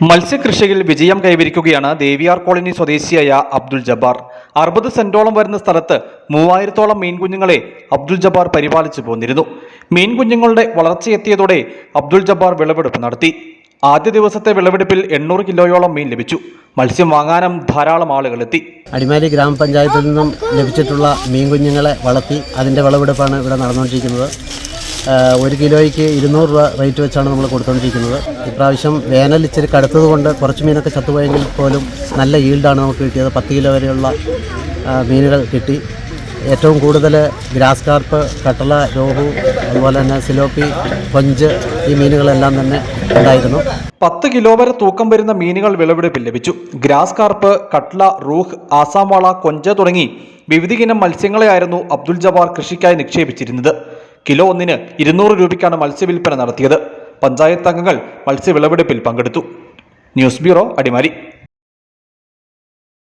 മത്സ്യകൃഷിയിൽ വിജയം കൈവരിക്കുകയാണ് ദേവിയാർ കോളനി സ്വദേശിയായ അബ്ദുൽ ജബ്ബാർ. അറുപത് സെന്റോളം വരുന്ന സ്ഥലത്ത് മൂവായിരത്തോളം മീൻകുഞ്ഞുങ്ങളെ അബ്ദുൽ ജബ്ബാർ പരിപാലിച്ചു പോന്നിരുന്നു. മീൻകുഞ്ഞുങ്ങളുടെ വളർച്ചയെത്തിയതോടെ അബ്ദുൽ ജബ്ബാർ വിളവെടുപ്പ് നടത്തി. ആദ്യ ദിവസത്തെ വിളവെടുപ്പിൽ എണ്ണൂറ് കിലോയോളം മീൻ ലഭിച്ചു. മത്സ്യം വാങ്ങാനും ധാരാളം ആളുകൾ എത്തി. അടിമാലി ഗ്രാമപഞ്ചായത്തിൽ നിന്നും ലഭിച്ചിട്ടുള്ള മീൻ കുഞ്ഞുങ്ങളെ വളർത്തി അതിന്റെ വിളവെടുപ്പാണ് ഇവിടെ നടന്നുകൊണ്ടിരിക്കുന്നത്. ഒരു കിലോയ്ക്ക് ഇരുന്നൂറ് രൂപ റേറ്റ് വെച്ചാണ് നമ്മൾ കൊടുത്തുകൊണ്ടിരിക്കുന്നത് ഇപ്രാവശ്യം വേനൽ ഇച്ചിരി കടുത്തത് കൊണ്ട് കുറച്ച് മീനൊക്കെ ചത്തുപോയെങ്കിൽ പോലും നല്ല ഈൽഡാണ് നമുക്ക് കിട്ടിയത്. പത്ത് കിലോ വരെയുള്ള മീനുകൾ കിട്ടി. ഏറ്റവും കൂടുതൽ ഗ്രാസ് കാർപ്പ് കട്ടള രോഹു അതുപോലെ തന്നെ സിലോപ്പി കൊഞ്ച് ഈ മീനുകളെല്ലാം തന്നെ ഉണ്ടായിരുന്നു. പത്ത് കിലോ വരെ തൂക്കം വരുന്ന മീനുകൾ വിളവെടുപ്പിൽ ലഭിച്ചു. ഗ്രാസ് കാർപ്പ് കട്ട്ല റൂഹ് ആസാംവാള കൊഞ്ച തുടങ്ങി വിവിധ ഇനം മത്സ്യങ്ങളെയായിരുന്നു അബ്ദുൽ ജവാർ കൃഷിക്കായി നിക്ഷേപിച്ചിരുന്നത്. കിലോ ഒന്നിന് ഇരുന്നൂറ് രൂപയ്ക്കാണ് മത്സ്യവിൽപ്പന നടത്തിയത്. പഞ്ചായത്ത് അംഗങ്ങൾ മത്സ്യവിളവെടുപ്പിൽ പങ്കെടുത്തു. News bureau Adimali.